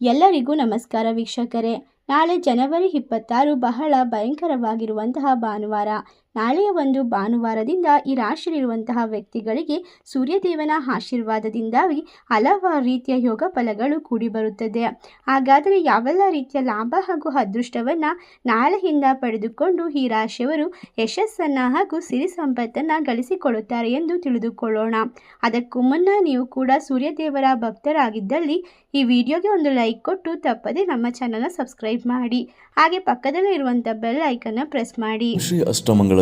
ಎಲ್ಲರಿಗೂ ನಮಸ್ಕಾರ ವೀಕ್ಷಕರೇ. ನಾಳೆ ಜನವರಿ ಇಪ್ಪತ್ತಾರು ಬಹಳ ಭಯಂಕರವಾಗಿರುವಂತಹ ಭಾನುವಾರ. ನಾಳೆಯ ಒಂದು ಭಾನುವಾರದಿಂದ ಈ ರಾಶಿಯಲ್ಲಿರುವಂತಹ ವ್ಯಕ್ತಿಗಳಿಗೆ ಸೂರ್ಯದೇವನ ಆಶೀರ್ವಾದದಿಂದಾಗಿ ಹಲವಾರು ರೀತಿಯ ಯೋಗ ಫಲಗಳು ಕೂಡಿ ಬರುತ್ತದೆ. ಹಾಗಾದರೆ ಯಾವೆಲ್ಲ ರೀತಿಯ ಲಾಭ ಹಾಗೂ ಅದೃಷ್ಟವನ್ನು ನಾಳೆಯಿಂದ ಪಡೆದುಕೊಂಡು ಈ ರಾಶಿಯವರು ಯಶಸ್ಸನ್ನು ಹಾಗೂ ಸಿರಿ ಸಂಪತ್ತನ್ನು ಗಳಿಸಿಕೊಳ್ಳುತ್ತಾರೆ ಎಂದು ತಿಳಿದುಕೊಳ್ಳೋಣ. ಅದಕ್ಕೂ ಮುನ್ನ ನೀವು ಕೂಡ ಸೂರ್ಯದೇವರ ಭಕ್ತರಾಗಿದ್ದಲ್ಲಿ ಈ ವಿಡಿಯೋಗೆ ಒಂದು ಲೈಕ್ ಕೊಟ್ಟು ತಪ್ಪದೆ ನಮ್ಮ ಚಾನಲ್ನ ಸಬ್ಸ್ಕ್ರೈಬ್ ಮಾಡಿ. ಹಾಗೆ ಪಕ್ಕದಲ್ಲೇ ಇರುವಂಥ ಬೆಲ್ ಐಕನ್ನ ಪ್ರೆಸ್ ಮಾಡಿ. ಶ್ರೀ ಅಷ್ಟಮಂಗಳ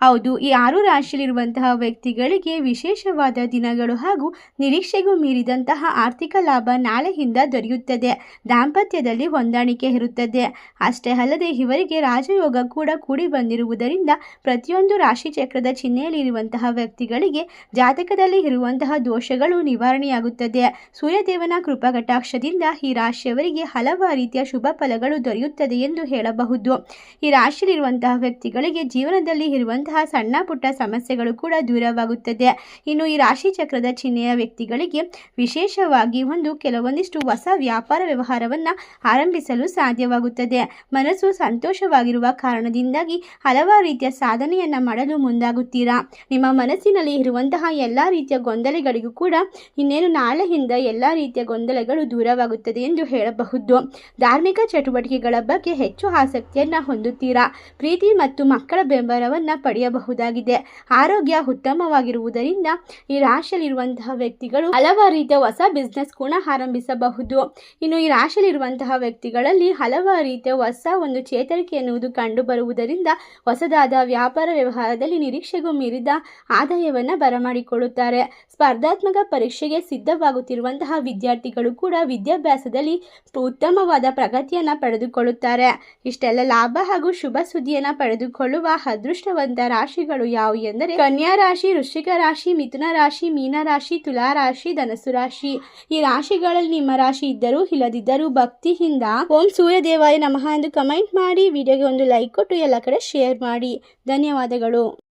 ಹೌದು, ಈ ಆರು ರಾಶಿಯಲ್ಲಿರುವಂತಹ ವ್ಯಕ್ತಿಗಳಿಗೆ ವಿಶೇಷವಾದ ದಿನಗಳು ಹಾಗೂ ನಿರೀಕ್ಷೆಗೂ ಮೀರಿದಂತಹ ಆರ್ಥಿಕ ಲಾಭ ನಾಳೆಯಿಂದ ದೊರೆಯುತ್ತದೆ. ದಾಂಪತ್ಯದಲ್ಲಿ ಹೊಂದಾಣಿಕೆ ಇರುತ್ತದೆ. ಅಷ್ಟೇ ಅಲ್ಲದೆ ಇವರಿಗೆ ರಾಜಯೋಗ ಕೂಡ ಕೂಡಿ ಬಂದಿರುವುದರಿಂದ ಪ್ರತಿಯೊಂದು ರಾಶಿ ಚಕ್ರದ ಚಿಹ್ನೆಯಲ್ಲಿರುವಂತಹ ವ್ಯಕ್ತಿಗಳಿಗೆ ಜಾತಕದಲ್ಲಿ ಇರುವಂತಹ ದೋಷಗಳು ನಿವಾರಣೆಯಾಗುತ್ತದೆ. ಸೂರ್ಯದೇವನ ಕೃಪಾಕಟಾಕ್ಷದಿಂದ ಈ ರಾಶಿಯವರಿಗೆ ಹಲವಾರು ರೀತಿಯ ಶುಭ ಫಲಗಳು ದೊರೆಯುತ್ತದೆ ಎಂದು ಹೇಳಬಹುದು. ಈ ರಾಶಿಯಲ್ಲಿರುವಂತಹ ವ್ಯಕ್ತಿಗಳಿಗೆ ಜೀವನದಲ್ಲಿ ಇರುವಂತಹ ಸಣ್ಣ ಪುಟ್ಟ ಸಮಸ್ಯೆಗಳು ಕೂಡ ದೂರವಾಗುತ್ತದೆ. ಇನ್ನು ಈ ರಾಶಿ ಚಕ್ರದ ಚಿಹ್ನೆಯ ವ್ಯಕ್ತಿಗಳಿಗೆ ವಿಶೇಷವಾಗಿ ಒಂದು ಕೆಲವೊಂದಿಷ್ಟು ಹೊಸ ವ್ಯಾಪಾರ ವ್ಯವಹಾರವನ್ನು ಆರಂಭಿಸಲು ಸಾಧ್ಯವಾಗುತ್ತದೆ. ಮನಸ್ಸು ಸಂತೋಷವಾಗಿರುವ ಕಾರಣದಿಂದಾಗಿ ಹಲವಾರು ರೀತಿಯ ಸಾಧನೆಯನ್ನು ಮಾಡಲು ಮುಂದಾಗುತ್ತೀರಾ? ನಿಮ್ಮ ಮನಸ್ಸಿನಲ್ಲಿ ಇರುವಂತಹ ಎಲ್ಲ ರೀತಿಯ ಗೊಂದಲಗಳಿಗೂ ಕೂಡ ಇನ್ನೇನು ನಾಳೆಯಿಂದ ಎಲ್ಲ ರೀತಿಯ ಗೊಂದಲಗಳು ದೂರವಾಗುತ್ತದೆ ಎಂದು ಹೇಳಬಹುದು. ಧಾರ್ಮಿಕ ಚಟುವಟಿಕೆಗಳ ಬಗ್ಗೆ ಹೆಚ್ಚು ಆಸಕ್ತಿಯನ್ನು ಹೊಂದುತ್ತೀರಾ? ಪ್ರೀತಿ ಮತ್ತು ಮಕ್ಕಳ ಬೆಂಬಲವನ್ನು ಪಡೆಯಬಹುದಾಗಿದೆ ಆರೋಗ್ಯ ಉತ್ತಮವಾಗಿರುವುದರಿಂದ ಈ ರಾಶಿಯಲ್ಲಿರುವಂತಹ ವ್ಯಕ್ತಿಗಳು ಹಲವಾರು ರೀತಿಯ ಹೊಸ ಬಿಸ್ನೆಸ್ ಕೂಡ ಆರಂಭಿಸಬಹುದು. ಇನ್ನು ಈ ರಾಶಿಯಲ್ಲಿರುವಂತಹ ವ್ಯಕ್ತಿಗಳಲ್ಲಿ ಹಲವಾರು ರೀತಿಯ ಹೊಸ ಒಂದು ಚೇತರಿಕೆ ಎನ್ನುವುದು ಕಂಡು ಬರುವುದರಿಂದ ಹೊಸದಾದ ವ್ಯಾಪಾರ ವ್ಯವಹಾರದಲ್ಲಿ ನಿರೀಕ್ಷೆಗೂ ಮೀರಿದ ಆದಾಯವನ್ನು ಬರಮಾಡಿಕೊಳ್ಳುತ್ತಾರೆ. ಸ್ಪರ್ಧಾತ್ಮಕ ಪರೀಕ್ಷೆಗೆ ಸಿದ್ಧವಾಗುತ್ತಿರುವಂತಹ ವಿದ್ಯಾರ್ಥಿಗಳು ಕೂಡ ವಿದ್ಯಾಭ್ಯಾಸದಲ್ಲಿ ಉತ್ತಮವಾದ ಪ್ರಗತಿಯನ್ನು ಪಡೆದುಕೊಳ್ಳುತ್ತಾರೆ. ಇಷ್ಟೆಲ್ಲ ಲಾಭ ಹಾಗೂ ಶುಭ ಸುದ್ದಿಯನ್ನು ಪಡೆದುಕೊಳ್ಳುವ ಅದೃಷ್ಟವಂತ ರಾಶಿಗಳು ಯಾವುವು ಎಂದರೆ ಕನ್ಯಾ ರಾಶಿ, ವೃಶ್ಚಿಕ ರಾಶಿ, ಮಿಥುನ ರಾಶಿ, ಮೀನ ರಾಶಿ, ತುಲಾ ರಾಶಿ ಧನಸು ರಾಶಿ. ಈ ರಾಶಿಗಳಲ್ಲಿ ನಿಮ್ಮ ರಾಶಿ ಇದ್ದರೂ ಇಲ್ಲದಿದ್ದರೂ ಭಕ್ತಿಯಿಂದ ಓಂ ಸೂರ್ಯ ದೇವಾಯ ನಮಃ ಎಂದು ಕಮೆಂಟ್ ಮಾಡಿ, ವಿಡಿಯೋಗೆ ಒಂದು ಲೈಕ್ ಕೊಟ್ಟು ಎಲ್ಲ ಕಡೆ ಶೇರ್ ಮಾಡಿ. ಧನ್ಯವಾದಗಳು.